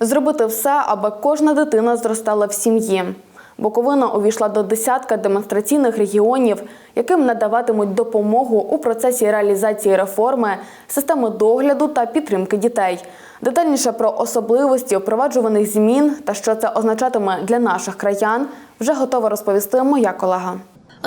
Зробити все, аби кожна дитина зростала в сім'ї. Буковина увійшла до десятка демонстраційних регіонів, яким надаватимуть допомогу у процесі реалізації реформи, системи догляду та підтримки дітей. Детальніше про особливості впроваджуваних змін та що це означатиме для наших краян, вже готова розповісти моя колега.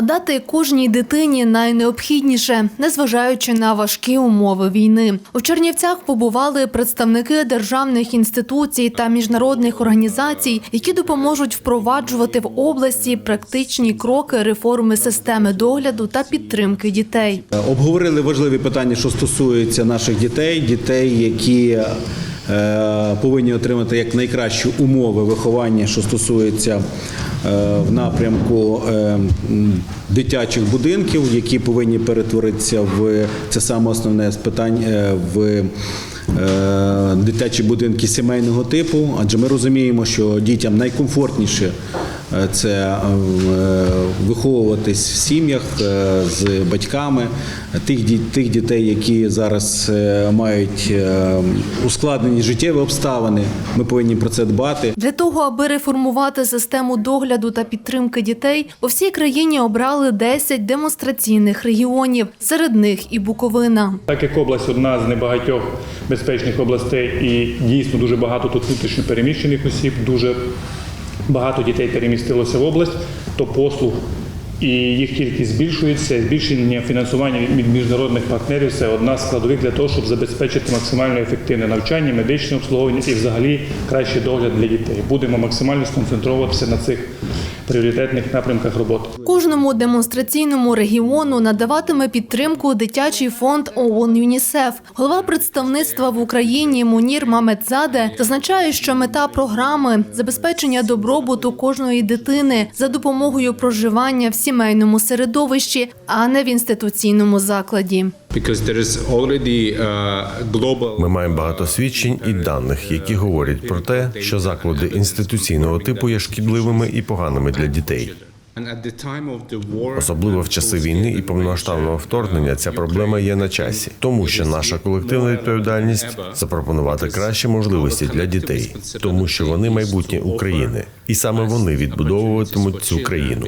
Дати кожній дитині найнеобхідніше, незважаючи на важкі умови війни. У Чернівцях побували представники державних інституцій та міжнародних організацій, які допоможуть впроваджувати в області практичні кроки реформи системи догляду та підтримки дітей. Обговорили важливі питання, що стосуються наших дітей, дітей, які повинні отримати як найкращі умови виховання, що стосується е, в напрямку е, дитячих будинків, які повинні перетворитися в це саме основне з питань е, в. е, Дитячі будинки сімейного типу, адже ми розуміємо, що дітям найкомфортніше е, це е, виховуватись в сім'ях е, з батьками тих, ді- тих дітей, які зараз е, мають е, ускладнені життєві обставини. Ми повинні про це дбати. Для того, аби реформувати систему догляду та підтримки дітей, у всій країні обрали 10 демонстраційних регіонів. Серед них і Буковина. Так як область одна з небагатьох безпечних областей, і дійсно дуже багато тут внутрішньо переміщених осіб, дуже багато дітей перемістилося в область, то послуг і їх кількість збільшується. Збільшення фінансування від міжнародних партнерів це одна з складових для того, щоб забезпечити максимально ефективне навчання, медичне обслуговування і взагалі кращий догляд для дітей. Будемо максимально сконцентруватися на цих пріоритетних напрямках роботи. Кожному демонстраційному регіону надаватиме підтримку дитячий фонд ООН ЮНІСЕФ. Голова представництва в Україні Мунір Мамедзаде зазначає, що мета програми забезпечення добробуту кожної дитини за допомогою проживання в сімейному середовищі, а не в інституційному закладі. Uh, Ми маємо багато свідчень і даних, які говорять про те, що заклади інституційного типу є шкідливими і поганими для дітей. Особливо в часи війни і повномасштабного вторгнення ця проблема є на часі, тому що наша колективна відповідальність запропонувати кращі можливості для дітей, тому що вони майбутнє України, і саме вони відбудовуватимуть цю країну.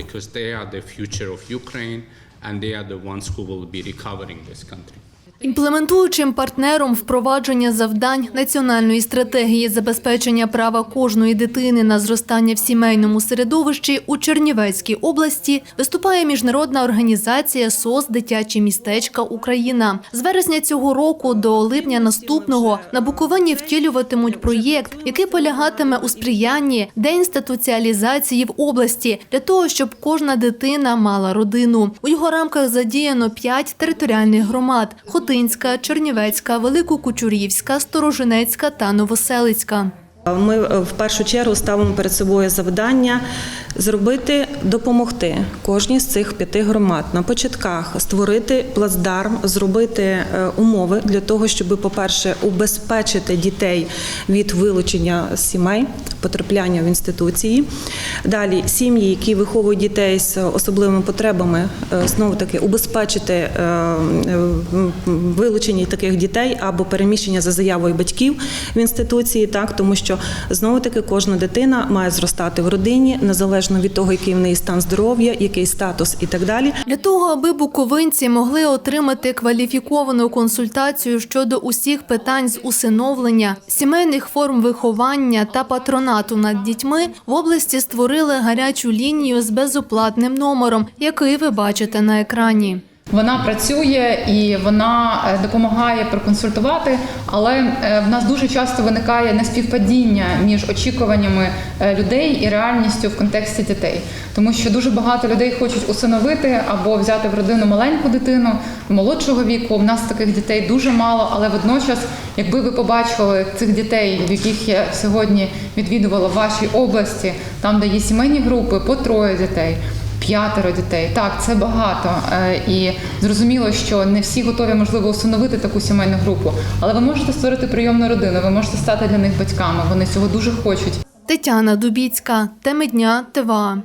And they are the ones who will be recovering this country. Імплементуючим партнером впровадження завдань національної стратегії забезпечення права кожної дитини на зростання в сімейному середовищі у Чернівецькій області виступає міжнародна організація СОС Дитячі містечка Україна. З вересня цього року до липня наступного на Буковині втілюватимуть проєкт, який полягатиме у сприянні деінституціалізації в області для того, щоб кожна дитина мала родину. У його рамках задіяно п'ять територіальних громад: Хотинська, Чернівецька, Великокучурівська, Сторожинецька та Новоселицька. Ми е, в першу чергу ставимо перед собою завдання зробити, допомогти кожній з цих п'яти громад на початках створити плацдарм, зробити е, умови для того, щоб, по-перше, убезпечити дітей від вилучення сімей, потрапляння в інституції. Далі сім'ї, які виховують дітей з особливими потребами, е, знову таки убезпечити вилучення таких дітей або переміщення за заявою батьків в інституції, так тому що знову таки кожна дитина має зростати в родині незалежно від того, який в неї стан здоров'я, який статус і так далі. Для того, аби буковинці могли отримати кваліфіковану консультацію щодо усіх питань з усиновлення, сімейних форм виховання та патронату над дітьми, в області створили гарячу лінію з безоплатним номером, який ви бачите на екрані. Вона працює і вона е, допомагає проконсультувати, але е, в нас дуже часто виникає неспівпадіння між очікуваннями е, людей і реальністю в контексті дітей, тому що дуже багато людей хочуть усиновити або взяти в родину маленьку дитину молодшого віку. У нас таких дітей дуже мало, але водночас, якби ви побачили цих дітей, в яких я сьогодні відвідувала в вашій області, там де є сімейні групи по троє дітей. П'ятеро дітей. Так, це багато. Е, І зрозуміло, що не всі готові, можливо, установити таку сімейну групу. Але ви можете створити прийомну родину, ви можете стати для них батьками. Вони цього дуже хочуть. Тетяна Дубіцька, теми дня ТВА.